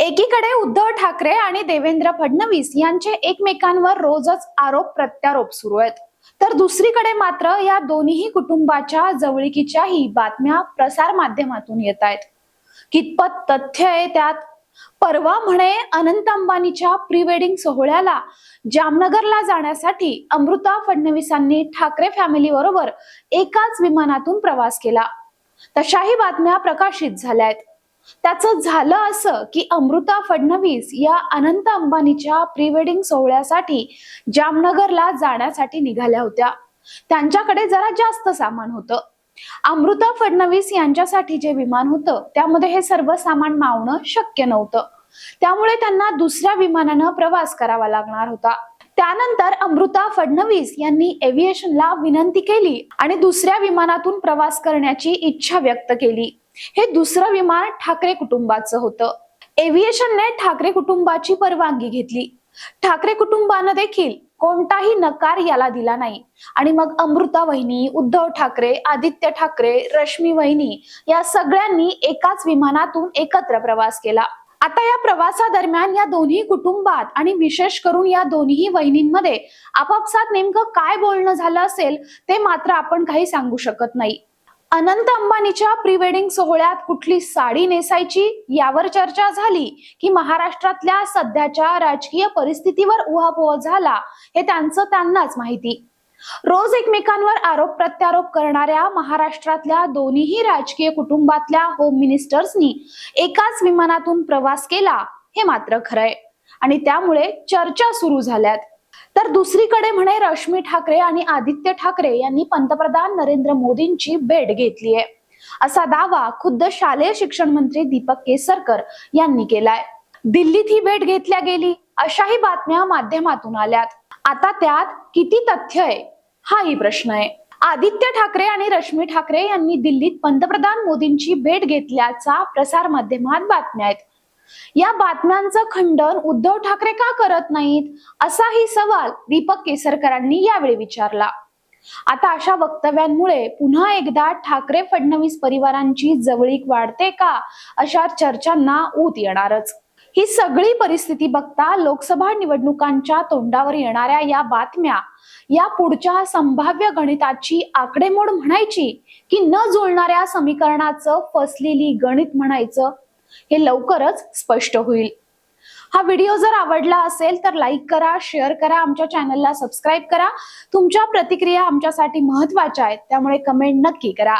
एकीकडे उद्धव ठाकरे आणि देवेंद्र फडणवीस यांचे एकमेकांवर रोजच आरोप प्रत्यारोप सुरू आहेत. तर दुसरीकडे मात्र या दोन्ही कुटुंबाच्या जवळीकीच्याही बातम्या प्रसार माध्यमातून येत आहेत. कितपत तथ्य आहे त्यात? परवा म्हणे अनंत अंबानीच्या प्री वेडिंग सोहळ्याला जामनगरला जाण्यासाठी अमृता फडणवीसांनी ठाकरे फॅमिली बरोबर एकाच विमानातून प्रवास केला. तशाही बातम्या प्रकाशित झाल्या आहेत. त्याचं झालं असं की अमृता फडणवीस या अनंत अंबानीच्या प्री वेडिंग सोहळ्यासाठी जामनगरला जाण्यासाठी निघाल्या होत्या. त्यांच्याकडे जरा जास्त सामान होतं. अमृता फडणवीस यांच्यासाठी जे विमान होतं त्यामध्ये हे सर्व सामान मावणं शक्य नव्हतं. त्यामुळे त्यांना दुसऱ्या विमानानं प्रवास करावा लागणार होता. त्यानंतर अमृता फडणवीस यांनी एव्हिएशनला विनंती केली आणि दुसऱ्या विमानातून प्रवास करण्याची इच्छा व्यक्त केली. हे दुसरं विमान ठाकरे कुटुंबाचं होतं. एव्हिएशनने ठाकरे कुटुंबाची परवानगी घेतली. ठाकरे कुटुंबानं देखील कोणताही नकार याला दिला नाही. आणि मग अमृता वहिनी उद्धव ठाकरे आदित्य ठाकरे रश्मी वहिनी या सगळ्यांनी एकाच विमानातून एकत्र प्रवास केला. आता या प्रवासादरम्यान या दोन्ही कुटुंबात आणि विशेष करून या दोन्ही वहिनींमध्ये आपापसात नेमकं काय बोलणं झालं असेल ते मात्र आपण काही सांगू शकत नाही. अनंत अंबानीच्या प्री वेडिंग सोहळ्यात कुठली साडी नेसायची यावर चर्चा झाली की महाराष्ट्रातल्या सध्याच्या राजकीय परिस्थितीवर उहापोह झाला हे त्यांचं त्यांनाच माहिती. रोज एकमेकांवर आरोप प्रत्यारोप करणाऱ्या महाराष्ट्रातल्या दोन्हीही राजकीय कुटुंबातल्या होम मिनिस्टर्सनी एकाच विमानातून प्रवास केला हे मात्र खरंय. आणि त्यामुळे चर्चा सुरू झाल्यात. तर दुसरीकडे म्हणे रश्मी ठाकरे आणि आदित्य ठाकरे यांनी पंतप्रधान नरेंद्र मोदींची भेट घेतली आहे असा दावा खुद्द शालेय शिक्षण मंत्री दीपक केसरकर यांनी केलाय. दिल्लीत ही भेट घेतल्या गेली अशाही बातम्या माध्यमातून आल्यात. आता त्यात किती तथ्य आहे? हाही प्रश्न आहे. आदित्य ठाकरे आणि रश्मी ठाकरे यांनी दिल्लीत पंतप्रधान मोदींची भेट घेतल्याचा प्रसार माध्यमात बातम्या आहेत. या बातम्यांचं खंडन उद्धव ठाकरे का करत नाहीत? असाही सवाल दीपक केसरकरांनी यावेळी विचारला. आता अशा वक्तव्यांमुळे पुन्हा एकदा ठाकरे फडणवीस परिवारांची जवळीक वाढते का? अशा चर्चांना ऊत येणारच. ही सगळी परिस्थिती बघता लोकसभा निवडणुकांच्या तोंडावर येणाऱ्या या बातम्या या पुढच्या संभाव्य गणिताची आकडेमोड म्हणायची की न जुळणाऱ्या समीकरणाचं फसलेली गणित म्हणायचं हे लवकरच स्पष्ट होईल. हा व्हिडिओ जर आवडला असेल तर लाईक करा शेअर करा आमच्या चॅनलला सबस्क्राईब करा. तुमच्या प्रतिक्रिया आमच्यासाठी महत्त्वाच्या आहेत त्यामुळे कमेंट नक्की करा.